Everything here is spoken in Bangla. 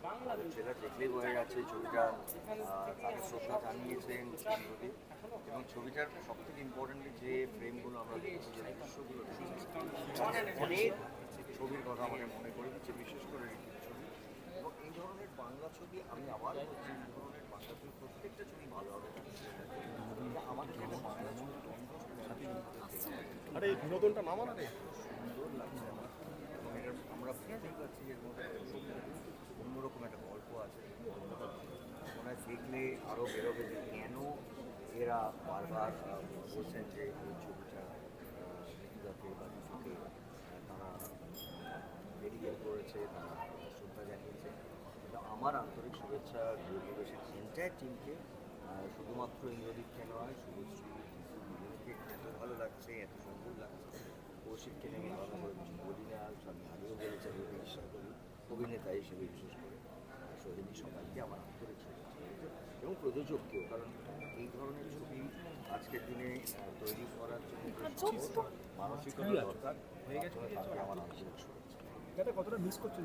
সেটা দেখলেই বোঝা যাচ্ছে ছবিটা তাকে শ্রদ্ধা জানিয়েছেন চিরদিন। এবং ছবিটার সব থেকে ইম্পর্টেন্টলি যে ফ্রেমগুলো আমরা দেখেছি যে দৃশ্যগুলো অনেক ছবির কথা আমাকে মনে করে দিচ্ছে বিশেষ করে ছবি। এবং এই ধরনের বাংলা ছবি আমি আবার বলছি এই ধরনের বাংলা ছবি প্রত্যেকটা ছবি ভালো হবে। আমার জন্য বাংলা ছবি আরে বিনোদনটা না রে। সুন্দর লাগছে আমার। আমরা বুঝতেই পারছি এর মধ্যে অন্যরকম একটা গল্প আছে হয় দেখলে আরও বেরোবে যে কেন এরা বারবার বলছেন যে এই ছবিটা মৃত্যুদাকে বা কিছুকে তারা ডেডিকেট করেছে, তারা শ্রদ্ধা জানিয়েছে। কিন্তু আমার আন্তরিক শুভেচ্ছা গৃহপ্রবেশের এন্টায়ার টিমকে শুধুমাত্র ইন্দ্রদীপকে নয় শুভশ্রী দুজনকে এত ভালো লাগছে, এত সুন্দর লাগছে। কৌশিককে নিয়ে আমি ভালো করে কিছু বলি না আমি আগেও বলেছি, আমি বিশ্বাস করি, অভিনেতা হিসেবে বিশেষ করে। সহিনী সবাইকে আমার আন্তরিক শুভেচ্ছা এবং প্রযোজককেও কারণ এই ধরনের ছবি আজকের দিনে তৈরি করার জন্য মানসিকতা দরকার হয়ে গেছে আমার আন্তরিক শুভেচ্ছা। কতটা মিস করছেন?